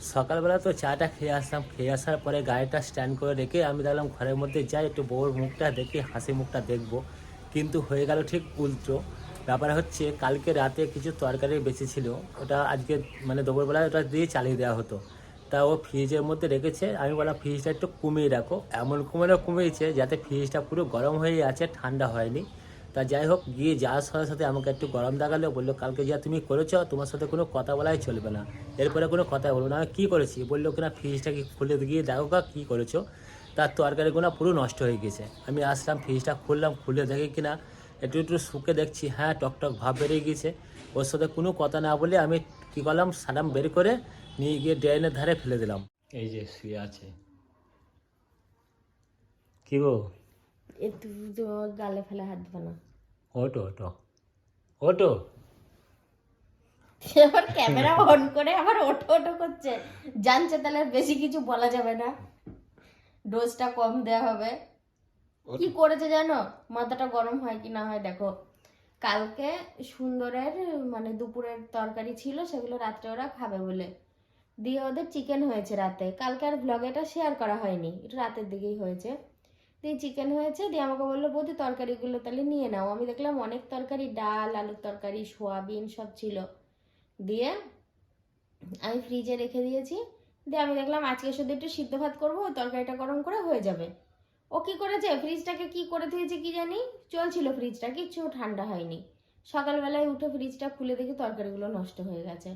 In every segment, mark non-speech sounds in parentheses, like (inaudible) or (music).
সকালবেলা তো চাটা খেয়ে আসলাম। খেয়ে আসার পরে গাড়িটা স্ট্যান্ড করে রেখে আমি দেখলাম ঘরের মধ্যে। যাই একটু বউর মুখটা দেখি, হাসি মুখটা দেখব। কিন্তু হয়ে গেল ঠিক উল্টো। ব্যাপার হচ্ছে কালকে রাতে কিছু তরকারি বেঁচে ছিল। ওটা আজকে মানে দুপুরবেলা ওটা দিয়ে চালিয়ে দেওয়া হতো। তা ও ফ্রিজের মধ্যে রেখেছে। আমি বললাম, ফ্রিজটা একটু কমিয়ে রাখো। এমন কমিয়ে কমিয়েছে যাতে ফ্রিজটা পুরো গরম হয়ে আছে, ঠান্ডা হয়নি। তা যাই হোক গিয়ে যাওয়ার সাথে সাথে আমাকে একটু গরম দেখাল বলল কালকে যা তুমি করেছ তোমার সাথে কোনো কথা বলাই চলবে না। এরপরে কোনো কথা বলব না। আমি কী করেছি? বলল কিনা ফ্রিজটা কি খুলে গিয়ে দেখো গা কী করেছ? তার তরকারিগুলো পুরো নষ্ট হয়ে গেছে আমি আসলাম ফ্রিজটা খুললাম খুলে দেখি কিনা একটু একটু শুকে দেখছি হ্যাঁ টকটক ভাব বেরিয়ে গেছে ওর সাথে কোনো কথা না বলে আমি কী করলাম সালাম বের করে নিয়ে গিয়ে ড্রেনের ধারে ফেলে দিলাম। এই যে শুয়ে আছে। কি গো? একটু তো গালে ফেলে হাত দেবে না। ওটো ওটো ওটো (laughs) আবার ক্যামেরা অন করে আবার ওঠো ওঠো করছে। জানছে তাহলে আর বেশি কিছু বলা যাবে না। ডোজটা কম দেওয়া হবে। কি করেছে জানো? মাথাটা গরম হয় কি না হয় দেখো। কালকে সুন্দরের মানে দুপুরের তরকারি ছিল সেগুলো রাত্রে ওরা খাবে বলে। দিয়ে ওদের চিকেন হয়েছে রাতে। কালকে আর ব্লগে এটা শেয়ার করা হয়নি। এটা রাতের দিকেই হয়েছে। দিয়ে চিকেন হয়েছে, দিয়ে আমাকে বলল, বৌদি, তরকারিগুলো তাহলে নিয়ে নাও। আমি দেখলাম অনেক তরকারি, ডাল, আলুর তরকারি, সোয়াবিন সব ছিল। দিয়ে আমি ফ্রিজে রেখে দিয়েছি। দিয়ে আমি দেখলাম, আজকে শুধু একটু সিদ্ধ ভাত করব, ওই তরকারিটা গরম করে হয়ে যাবে। ও কি করেছে? ফ্রিজটাকে কি করে দিয়েছে কি জানি? চলছিল ফ্রিজটা কিচ্ছু ঠান্ডা হয়নি। সকালবেলায় উঠে ফ্রিজটা খুলে দেখি তরকারিগুলো নষ্ট হয়ে গেছে।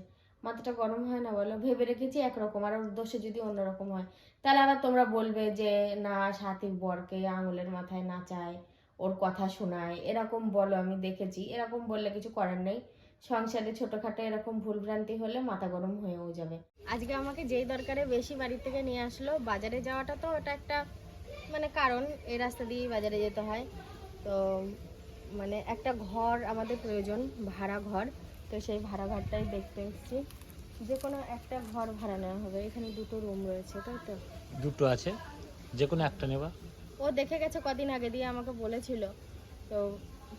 মাথাটা গরম হয় না বলো? ভেবে রেখেছি একরকম, আর ওর দোষে যদি অন্যরকম হয়। তাহলে আবার তোমরা বলবে যে, না সাথী বরকে আঙুলের মাথায় নাচায় ওর কথা শোনায়। এরকম বলো, আমি দেখেছি। এরকম বললে কিছু করার নেই। সংসারে ছোটখাটো এরকম ভুলভ্রান্তি হলে মাথা গরম হয়েও যাবে। আজকে আমাকে যেই দরকারে বেশি বাড়ি থেকে নিয়ে আসলো, বাজারে যাওয়াটা তো ওটা একটা মানে কারণ, এই রাস্তা দিয়েই বাজারে যেতে হয়। তো মানে একটা ঘর আমাদের প্রয়োজন ভাড়া ঘর তো সেই ভাড়া ঘরটাই দেখতে এসেছি। যে কোনো একটা ঘর ভাড়া নেওয়া হবে এখানে দুটো রুম রয়েছে তাই তো? দুটো আছে যে কোনো একটা নেবা। ও দেখে গেছে কদিন আগে দিয়ে আমাকে বলেছিল। তো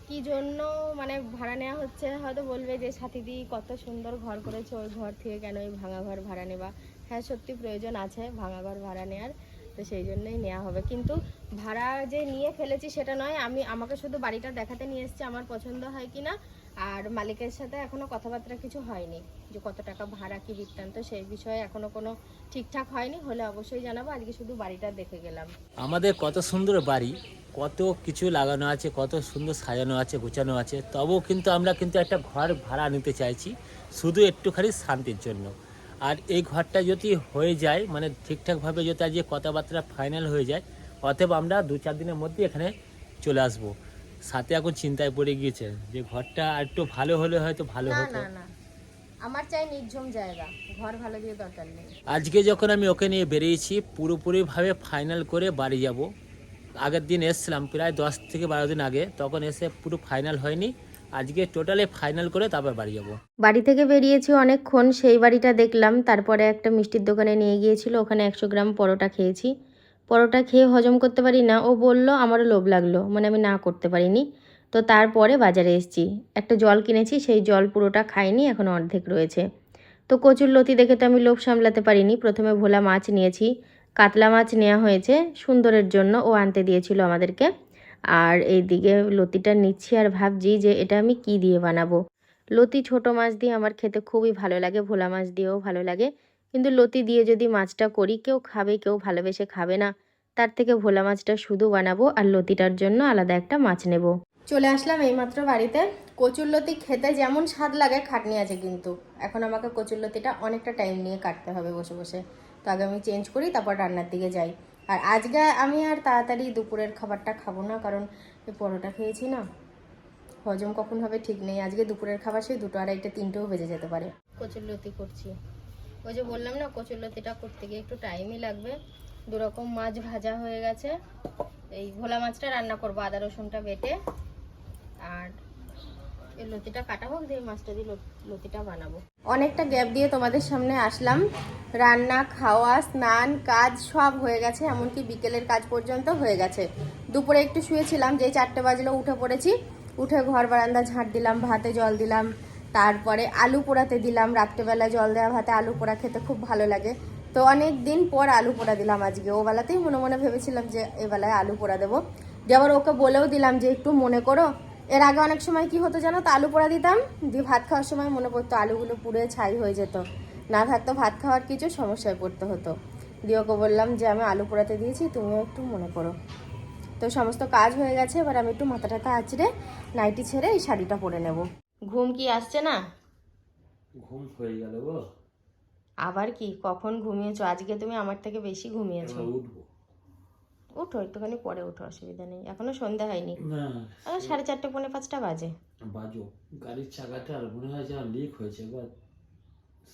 কি জন্য মানে ভাড়া নেওয়া হচ্ছে হয়তো বলবে যে সাথীদি কত সুন্দর ঘর করেছে ওই ঘর থেকে কেন ওই ভাঙা ঘর ভাড়া নেবা? হ্যাঁ সত্যি প্রয়োজন আছে ভাঙা ঘর ভাড়া নেওয়ার তো সেই জন্যই নেওয়া হবে। কিন্তু ভাড়া যে নিয়ে ফেলেছি সেটা নয় আমি আমাকে শুধু বাড়িটা দেখাতে নিয়ে এসেছি আমার পছন্দ হয় কি না আর মালিকের সাথে এখনও কথাবার্তা কিছু হয়নি, যে কত টাকা ভাড়া, কি বৃত্তান্ত, সেই বিষয়ে এখনও কোনো ঠিকঠাক হয়নি, হলে অবশ্যই জানাব, আজকে শুধু বাড়িটা দেখে গেলাম। আমাদের কত সুন্দর বাড়ি, কত কিছু লাগানো আছে, কত সুন্দর সাজানো আছে, গোছানো আছে, তবুও কিন্তু আমরা কিন্তু একটা ঘর ভাড়া নিতে চাইছি, শুধু একটুখানি শান্তির জন্য। আর এই ঘরটা যদি হয়ে যায় মানে ঠিকঠাকভাবে যদি আজকে কথাবার্তা ফাইনাল হয়ে যায়, অতএব আমরা দু চার দিনের মধ্যে এখানে চলে আসব। সাথে এখন চিন্তায় পড়ে গিয়েছে যে ঘরটা আর একটু ভালো হলে হয়তো ভালো না হতো। না না। আমার চাই নির্ঝুম জায়গা। ঘর ভালো দিয়ে দরকার নেই। আজকে যখন আমি ওকে নিয়ে বেরিয়েছি পুরোপুরিভাবে ফাইনাল করে বাড়ি যাব। আগের দিন এসছিলাম প্রায় দশ থেকে বারো দিন আগে। তখন এসে পুরো ফাইনাল হয়নি। আজকে টোটালি ফাইনাল করে তারপর বাড়ি যাব। বাড়ি থেকে বেরিয়েছি অনেকক্ষণ সেই বাড়িটা দেখলাম। তারপরে একটা মিষ্টির দোকানে নিয়ে গিয়েছিল। ওখানে একশো গ্রাম পরোটা খেয়েছি। পরোটা খেয়ে হজম করতে পারি না। ও বলল, আমারও লোভ লাগল। মানে আমি না করতে পারিনি। তো তারপরে বাজারে এসেছি। একটা জল কিনেছি, সেই জল পুরোটা খাইনি, এখন অর্ধেক রয়েছে। তো কচুর লতি দেখে তো আমি লোভ সামলাতে পারিনি। প্রথমে ভোলা মাছ নিয়েছি, কাতলা মাছ নেওয়া হয়েছে, সুন্দরের জন্য ও আনতে দিয়েছিল আমাদেরকে। আর এইদিকে লতিটা নিচ্ছি আর ভাবছি যে এটা আমি কি দিয়ে বানাবো। লতি ছোট মাছ দিয়ে আমার খেতে খুবই ভালো লাগে, ভোলা মাছ দিয়েও ভালো লাগে। কিন্তু লতি দিয়ে যদি মাছটা করি কেউ খাবে কেউ ভালোবেসে খাবে না। তার থেকে ভোলা মাছটা শুধু বানাবো আর লতিটার জন্য আলাদা একটা মাছ নেব। চলে আসলাম এইমাত্র বাড়িতে। কচুর লতি খেতে যেমন স্বাদ লাগে খাটনি আছে কিন্তু। এখন আমাকে কচুর লতিটা অনেকটা টাইম নিয়ে কাটতে হবে বসে বসে। তো আগে আমি চেঞ্জ করি তারপর রান্নার দিকে যাই। আর আজকে আমি আর তাড়াতাড়ি দুপুরের খাবারটা খাব না কারণ পরোটা খেয়েছি না। হজম কখন হবে ঠিক নেই। আজকে দুপুরের খাবার সেই দুটো আড়াইটা তিনটেও বেজে যেতে পারে। কচুর লতি করছি। ওই যে বললাম না কচুর লতিটা করতে গিয়ে একটু টাইমই লাগবে। দুরকম মাছ ভাজা হয়ে গেছে। এই ভোলা মাছটা রান্না করব, আদা রসুনটা বেটে। আর এই লতিটা কাটা হোক, দিয়ে মাছটা দিয়ে লতিটা বানাবো। অনেকটা গ্যাপ দিয়ে তোমাদের সামনে আসলাম। রান্না, খাওয়া, স্নান, কাজ সব হয়ে গেছে, এমনকি বিকেলের কাজ পর্যন্ত হয়ে গেছে। দুপুরে একটু শুয়েছিলাম, যেই চারটে বাজলো, উঠে পড়েছি। উঠে ঘর বারান্দা ঝাঁট দিলাম, ভাতে জল দিলাম। তারপরে আলু পোড়াতে দিলাম রাত্রেবেলা জল দেওয়া ভাতে আলু পোড়া খেতে খুব ভালো লাগে। তো অনেক দিন পর আলু পোড়া দিলাম আজকে। ও বেলাতেই মনে মনে ভেবেছিলাম যে এবেলায় আলু পোড়া দেবো। যে আবার ওকে বলেও দিলাম যে একটু মনে করো। এর আগে অনেক সময় কি হতো জানো তো, আলু পোড়া দিতাম, দিয়ে ভাত খাওয়ার সময় মনে পড়তো আলুগুলো পুড়ে ছাই হয়ে যেত। না থাকতো ভাত খাওয়ার কিছু সমস্যায় পড়তে হতো। দিয়ে ওকে বললাম যে আমি আলু পোড়াতে দিয়েছি, তুমিও একটু মনে করো। তো সমস্ত কাজ হয়ে গেছে, এবার আমি একটু মাথা টাথা আঁচড়ে নাইটি ছেড়ে এই শাড়িটা পরে নেব। ঘুম কি আসছে না? ঘুম হয়ে গেল গো। আবার কি? কখন ঘুমিয়েছো? আজকে তুমি আমার থেকে বেশি ঘুমিয়েছো। উঠো একটুখানি পরে উঠো অসুবিধা নেই। এখনও সন্ধ্যা হয়নি। না সাড়ে চারটে পৌনে পাঁচটা বাজে। বাজো। গাড়ির চাকাটা আর মনে হয় লিক হয়েছে এবার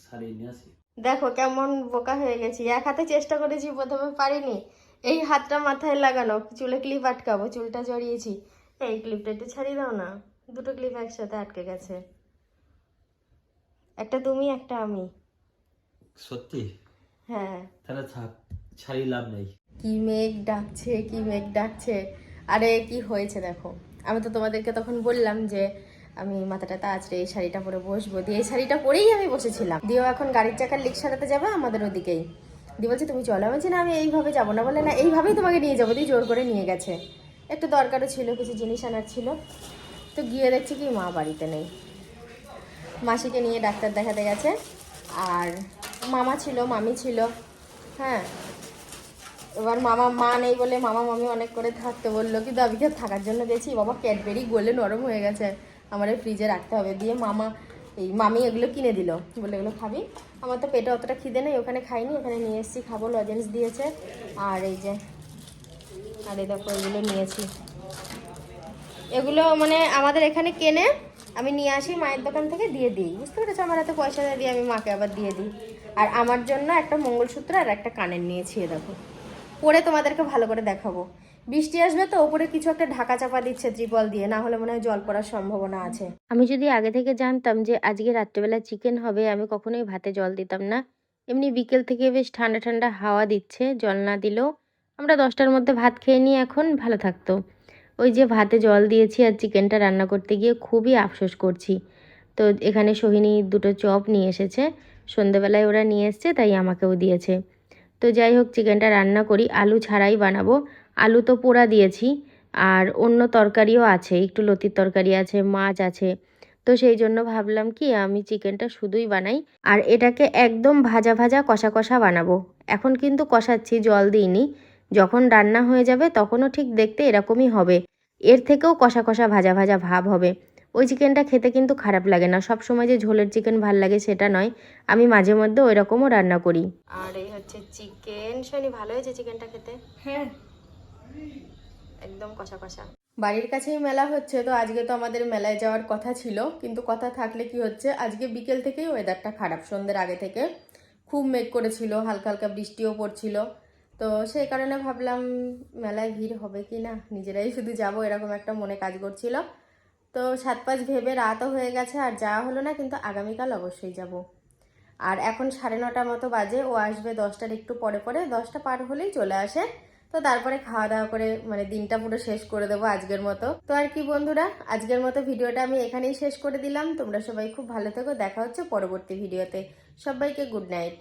সারিয়ে নিয়ে আসি। দেখো কেমন বোকা হয়ে গেছি। এক হাতে চেষ্টা করেছি প্রথমে পারিনি। এই হাতটা মাথায় লাগানো চুলে ক্লিপ আটকাবো চুলটা জড়িয়েছি। এই ক্লিপটা একটু ছাড়িয়ে দাও না। দুটো ক্লিপ একসাথে আটকে গেছে। একটা তুমি একটা আমি। সত্যি? হ্যাঁ। তাহলে থাক ছাড়ি লাভ নেই। কি মেঘ ডাকছে কি মেঘ ডাকছে। আরে কি হয়েছে দেখো? আমি তো তোমাদেরকে তখন বললাম যে আমি মাথাটা আঁচড়ে এই শাড়িটা পরে বসবো। দিয়ে এই শাড়িটা পরেই আমি বসেছিলাম। দিয়েও এখন গাড়ির চাকার লিক সারাতে যাবে আমাদের ওদিকেই। দিয়ে বলছে তুমি চলো। আমি বলছি না আমি এইভাবে যাব না। বলে না এইভাবেই তোমাকে নিয়ে যাব। দিয়ে জোর করে নিয়ে গেছে। একটু দরকারও ছিল কিছু জিনিস আনার ছিল। তো গিয়ে দেখছি কি মা বাড়িতে নেই। মাসিকে নিয়ে ডাক্তার দেখাতে গেছে। আর মামা ছিল, মামি ছিল হ্যাঁ। এবার মামা, মা নেই বলে মামা, মামি অনেক করে থাকতে বলল, কিন্তু আমি আর থাকার জন্য গেছি। বাবা, ক্যাডবেরি গলে নরম হয়ে গেছে। আমার ফ্রিজে রাখতে হবে। দিয়ে মামা, এই মামি এগুলো কিনে দিল। বলে এগুলো খাবি? আমার তো পেটে অতটা খিদে নেই, ওখানে খাইনি। ওখানে নিয়ে এসেছি, খাব, লজেন্স দিয়েছে। আর এই যে, আর এই দেখো, এগুলো নিয়েছি। এগুলো মানে আমাদের এখানে কেনে, আমি নিয়ে আসি, মায়ের দোকান থেকে দিয়ে দিই। বুঝতে পেরেছ? আমার হাতে পয়সা দিয়ে আমি মাকে আবার দিয়ে দিই। আর আমার জন্য একটা মঙ্গলসূত্র আর একটা কানের নিয়েছি দেখো পরে তোমাদেরকে ভালো করে দেখাবো। বৃষ্টি আসবে তো ওপরে কিছু একটা ঢাকা চাপা দিচ্ছে ত্রিপল দিয়ে, না হলে মনে হয় জল পড়ার সম্ভাবনা আছে। আমি যদি আগে থেকে জানতাম যে আজকে রাত্রেবেলা চিকেন হবে, আমি কখনোই ভাতে জল দিতাম না। এমনি বিকেল থেকে বেশ ঠান্ডা ঠান্ডা হাওয়া দিচ্ছে, জল না দিলেও আমরা দশটার মধ্যে ভাত খেয়ে নিই এখন, ভালো থাকতো। ওই যে ভাতে জল দিয়েছি আর চিকেনটা রান্না করতে গিয়ে খুবই আফসোস করছি। তো এখানে সোহিনী দুটো চপ নিয়ে এসেছে। সন্ধেবেলায় ওরা নিয়ে এসছে, তাই আমাকেও দিয়েছে। তো যাই হোক, চিকেনটা রান্না করি। আলু ছাড়াই বানাবো। আলু তো পোড়া দিয়েছি, আর অন্য তরকারিও আছে, একটু লতির তরকারি আছে, মাছ আছে। তো সেই জন্য ভাবলাম কি, আমি চিকেনটা শুধুই বানাই। আর এটাকে একদম ভাজা ভাজা কষা কষা বানাবো। এখন কিন্তু কষাচ্ছি, জল দিইনি। যখন রান্না হয়ে যাবে, তখনও ঠিক দেখতে এরকমই হবে। এর থেকেও কষা কষা ভাজা ভাজা ভাব হবে। ওই চিকেনটা খেতে কিন্তু খারাপ লাগে না। সব সময় যে ঝোলের চিকেন ভালো লাগে সেটা নয়। আমি মাঝে মধ্যে ওই রকমও রান্না করি। আর এই হচ্ছে চিকেন শনি ভালো হয়েছে চিকেনটা খেতে? হ্যাঁ। একদম কষা কষা। বাড়ির কাছেই মেলা হচ্ছে তো আজকে তো আমাদের মেলায় যাওয়ার কথা ছিল। কিন্তু কথা থাকলে কি হচ্ছে আজকে বিকেল থেকেই ওয়েদারটা খারাপ। সন্ধ্যের আগে থেকে খুব মেঘ করেছিল হালকা হালকা বৃষ্টিও পড়ছিল। তো সেই কারণে ভাবলাম মেলায় ভিড় হবে কি না? নিজেরাই শুধু যাব, এরকম একটা মনে কাজ করছিল। তো সাত পাঁচ ভেবে রাতও হয়ে গেছে, আর যাওয়া হলো না, কিন্তু আগামীকাল অবশ্যই যাব। আর এখন সাড়ে নটা মতো বাজে, ও আসবে দশটার একটু পরে পরে, দশটা পার হলেই চলে আসে। তো তারপরে খাওয়া দাওয়া করে মানে দিনটা পুরো শেষ করে দেবো আজকের মতো। তো আর কি বন্ধুরা, আজকের মতো ভিডিওটা আমি এখানেই শেষ করে দিলাম। তোমরা সবাই খুব ভালো থেকো, দেখা হচ্ছে পরবর্তী ভিডিওতে। সবাইকে গুড নাইট।